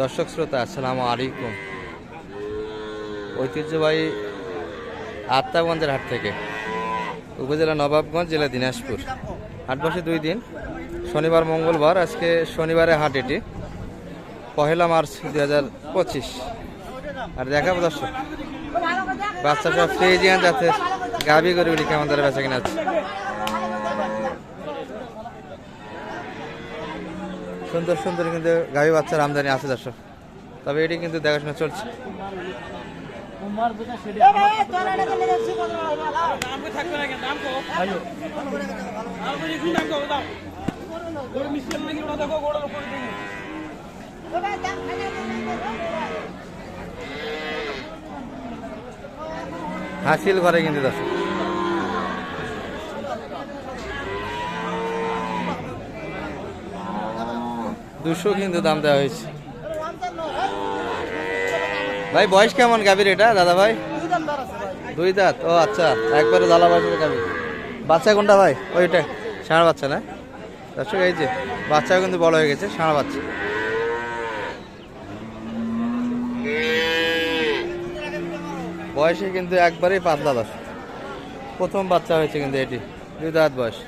দর্শক শ্রোতা, আসসালামু আলাইকুম। ঐতিহ্যবাহী আত্মাগঞ্জের হাট থেকে উপজেলা নবাবগঞ্জ, জেলা দিনাজপুর। হাট বসে দুই দিন, শনিবার, মঙ্গলবার, আজকে শনিবারে হাট এটি, পহেলা মার্চ দুই হাজার পঁচিশ। আর দেখাবো দর্শক, বাচ্চা সব ফ্রিজিয়ান যাতে গাভি গরুগুলি কেমন তারা বেচা কিনা হচ্ছে। সুন্দর সুন্দর কিন্তু গাভি বাচ্চার আমদানি আছে দর্শক। তবে এটি কিন্তু দেখাশোনা চলছে। হাসিল করে কিন্তু দর্শক। দুশো কিন্তু দাম দেওয়া হয়েছে। ভাই, বয়স কেমন গাভীর এটা দাদা ভাই দুই দাঁত, ও আচ্ছা একবারে দালা বয়সের গাভী। বাচ্চা কোনটা ভাই? ওইটা ষাঁড় বাচ্চা না? দর্শক, এই যে, বাচ্চাও কিন্তু বড় হয়ে গেছে ষাঁড় বাচ্চা। বয়সে কিন্তু একবারেই পাতলা দশ। প্রথম বাচ্চা হয়েছে কিন্তু এটি, দুই দাঁত বয়স।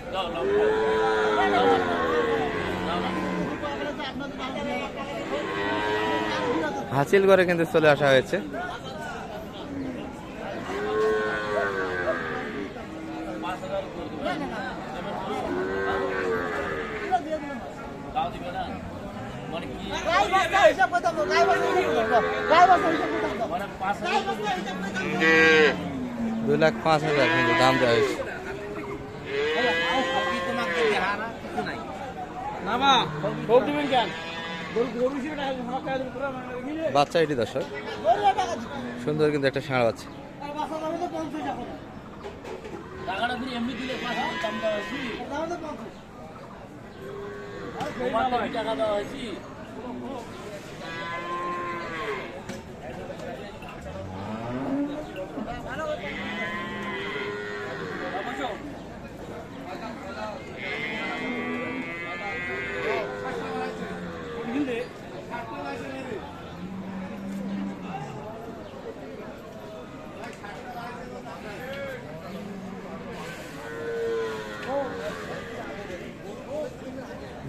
হাসিল করে কিন্তু চলে আসা হয়েছে দুই লাখ পাঁচ হাজার কিন্তু দাম দেওয়া হয়েছে বাচ্চা এটি দর্শক। সুন্দর কিন্তু একটা ষাঁড় আছে তুমি এমনি দিলে পাঁচ হাজার দাম দেওয়া হয়েছি তোমার তো কি টাকা দেওয়া হয়েছি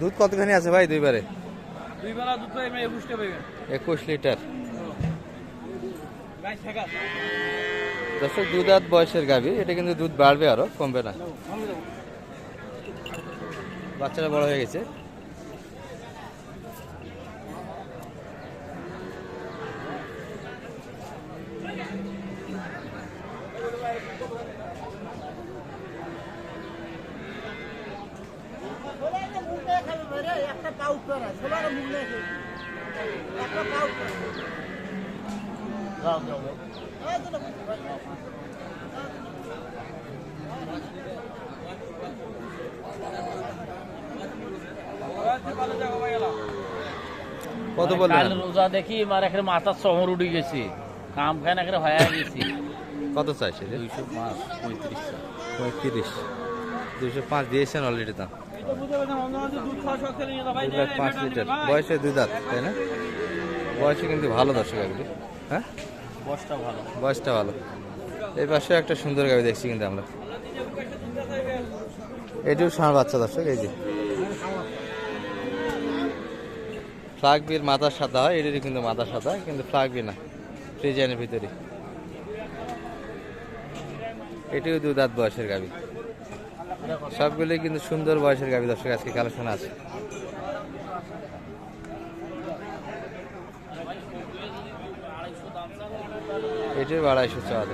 দুধ কতখানি আছে ভাই দুইবারে? দুধ একুশ লিটার। গাছ থাকা দর্শক দু দাঁত বয়সের গাভী এটা কিন্তু দুধ বাড়বে আরও কমবে না। বাচ্চাটা বড় হয়ে গেছে একটা পাউট করা ছোলার মুখ নেই একটা পাউট করা এই দুটো কত বললেন? রোজা দেখি মার এখানে মাথার শহর উঠে গেছে। কাম খান এখানে হয়ে গেছি। কত চাইছে দুইশো পাঁচ পঁয়ত্রিশ পঁয়ত্রিশ। দুইশো পাঁচ দিয়েছেন অলরেডি দাম দুই লাখ পাঁচ লিটার। বয়সে দুই দাঁত তাই না? বয়সে কিন্তু ভালো দর্শক গাভী হ্যাঁ? বসটা ভালো। বয়সটা ভালো। এই পাশে একটা সুন্দর গাভী দেখছি কিন্তু আমরা। এটিও ষাঁড় বাচ্চা দর্শক এই যে। ফ্লাগ বির মাথা সাদা হয় এটিরই কিন্তু মাথা সাদা কিন্তু ফ্লাগ বি না ফ্রিজিয়ানের ভিতরে এটিও দু দাঁত বয়সের গাভী সবগুলি কিন্তু সুন্দর বয়সের গাভী দর্শক আজকে কালেকশন আছে। এটির আড়াইশো চাওয়া।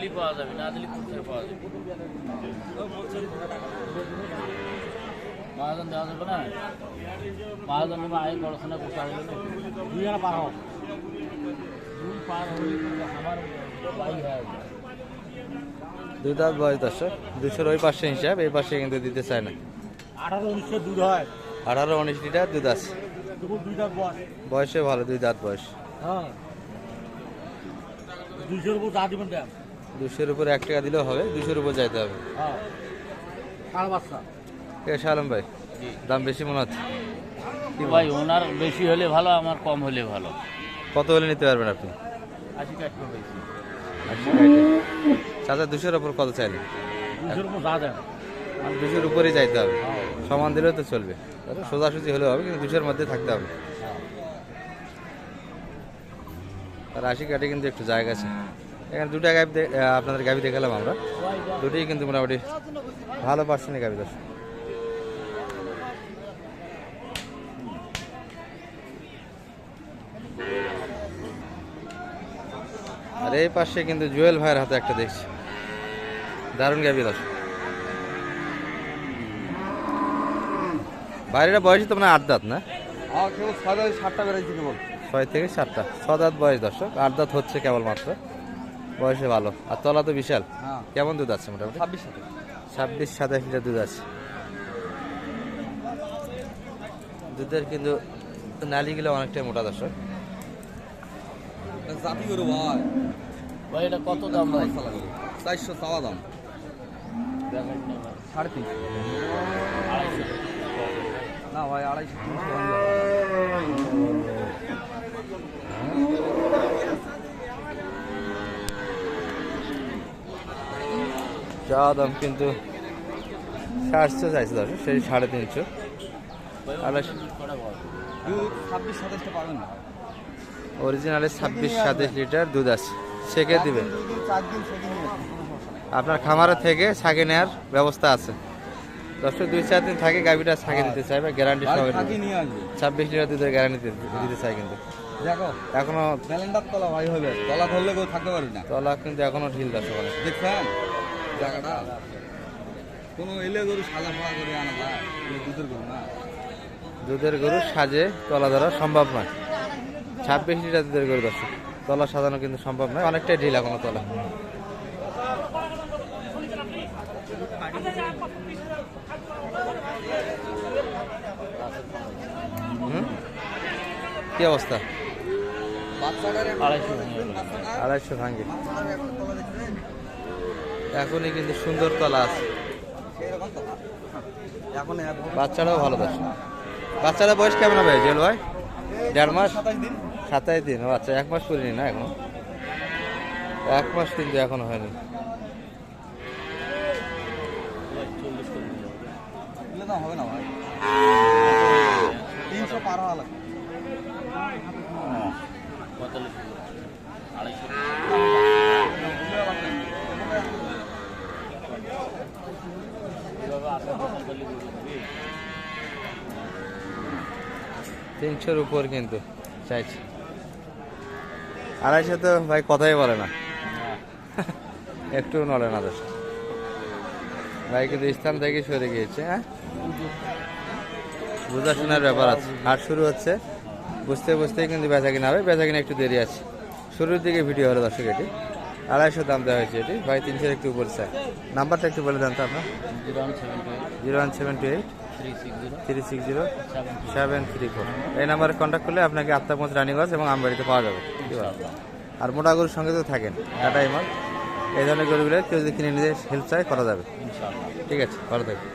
দিল্লি পাওয়া যাবে না দিল্লি কোথায় পাওয়া যাবে। মহাজন দেওয়া যাবে না? মহাজন আয় পড়াশোনা করতে হবে না দুই আর পার হোক দুই পার হলে আমার বাই হয়ে যাবে। দুই দাঁত বয়স দর্শক দুশোর ওই পাশে হিসাব এই পাশে কিন্তু দিতে চায় না। আঠারো উনিশশো দূর হয়। আঠারো উনিশ লিটার দুধ আছে। বয়সে। ভালো দুই দাঁত বয়স। হ্যাঁ। দুইশোর উপর যা দিবেন দুশোর উপরে এক টাকা দিলেও হবে দুশোর উপর যাইতে হবে। হ্যাঁ। ঠিক আলম ভাই দাম বেশি মনে হচ্ছে? কি ভাই ওনার বেশি হলে ভালো আমার কম হলে ভালো। কত হলে নিতে পারবেন আপনি। চাচা দুশোর উপর কত চাইলে উপর দুশোর উপরেই যাইতে হবে। হ্যাঁ। সমান দিলেও তো চলবে। সোজাসুজি হলেও হবে কিন্তু দুশোর মধ্যে থাকতে হবে। হ্যাঁ। আর আশি কাটে কিন্তু একটু জায়গা আছে। এখানে দুটা গাবি আপনাদের গাবি দেখালাম আমরা। দুটোই কিন্তু মোটামুটি ভালো পার্সেন্টের গাবি দর্শক। আর এই পাশে কিন্তু জুয়েল ভাইয়ের হাতে একটা দেখছি। দারুণ গাবি দর্শক। বাইরেটা বয়সই তো মানে আট দাঁত না? ছয় দাঁড়িয়ে সাতটা ছয় থেকে সাতটা। ছ দাঁত বয়স দর্শক। আট দাঁত হচ্ছে কেবলমাত্র। বয়সে ভালো। আর তলা তো বিশাল। হ্যাঁ। কেমন দুধ আছে মোটামুটি? ছাব্বিশ সাথে। ছাব্বিশ সাতাশ লিটার দুধ আছে। দুধের কিন্তু নালিগুলো অনেকটাই মোটা দর্শক। জাতি করো ভাই। ভাই এটা কত দাম ভাই? চারশো চাওয়া দাম। না ভাই। সাড়ে তিনশো আড়াইশো না ভাই আড়াইশো তিনশো। চা দাম কিন্তু সাতশো চাইছে দর্শক সেই সাড়ে তিনশো। অরিজিনালে ছাব্বিশ সাতাশ লিটার দুধ আছে সেকে দিবে। দুই দিন চার দিন সেদিন কোনো সমস্যা নেই আপনার খামারে থেকে ছাকে নেওয়ার ব্যবস্থা আছে। দর্শক দুই চার দিন থাকে গাভিটা ছাকে দিতে চাইবে গ্যারান্টি সহ ছাব্বিশ লিটার দুধের গ্যারান্টি দিতে চাই কিন্তু। দেখো এখনও তলা ভাই হবে তলা ধরলে কেউ থাকতে পারবি না। তলা কিন্তু এখনও ঢিল অনেক। দেখছেন? কোনো এলে গরু সাজা করে আনা যায় দুধের গরু না। দুধের গরু সাজে তলা ধরা সম্ভব নয়। ছাব্বিশ লিটার দুধের গরু দর্শক তলা সাজানো কিন্তু সম্ভব নয় অনেকটাই ঢিলা এখনও তলা? কি অবস্থা? আড়াইশো আড়াইশো ভাঙ্গে এখনই কিন্তু সুন্দর তলা আছে। এখন বাচ্চারাও ভালো দর্শক বাচ্চারা বয়স কেমন হবে জেল ভাই? দেড় মাস? সাতাশ দিন। ও আচ্ছা এক মাস করিনি না এখনও? এক মাস কিন্তু এখনও হয়নি। হবে না ভাই তিনশো পার হওয়া লাগবে পঁয়তাল্লিশ করে। আড়াইশো কীভাবে আসা পঁয়তাল্লিশ করে দিবি? তিনশোর উপর কিন্তু চাইছি। আড়াইশো তো ভাই কথাই বলে না। না, একটু নড়ে না ভাই কিন্তু স্থান থেকে সরে গিয়েছে হ্যাঁ? বোঝা শোনার ব্যাপার আছে। হাট শুরু হচ্ছে বুঝতে বুঝতেই কিন্তু বেচা কিনা হবে। বেচা কিনা একটু দেরি আছে। শুরুর দিকে ভিডিও হলো দর্শক এটি। আড়াইশো দাম দেওয়া হয়েছে এটি। ভাই তিনশো একটু উপরে স্যার। নাম্বারটা একটু বলে দেন তো আপনার। Zero one seven two eight. Six zero three six zero seven three four. এই নাম্বারে কন্ট্যাক্ট করলে আপনাকে আত্মাগঞ্জ রানীগঞ্জ এবং আমবাড়িতে পাওয়া যাবে। আর মোটা গরুর সঙ্গে তো থাকেন টাটা ইমাল এই ধরনের গরুগুলো কেউ যদি কিনে নিজে হেল্প চায় করা যাবে। ঠিক আছে ভালো থাকবে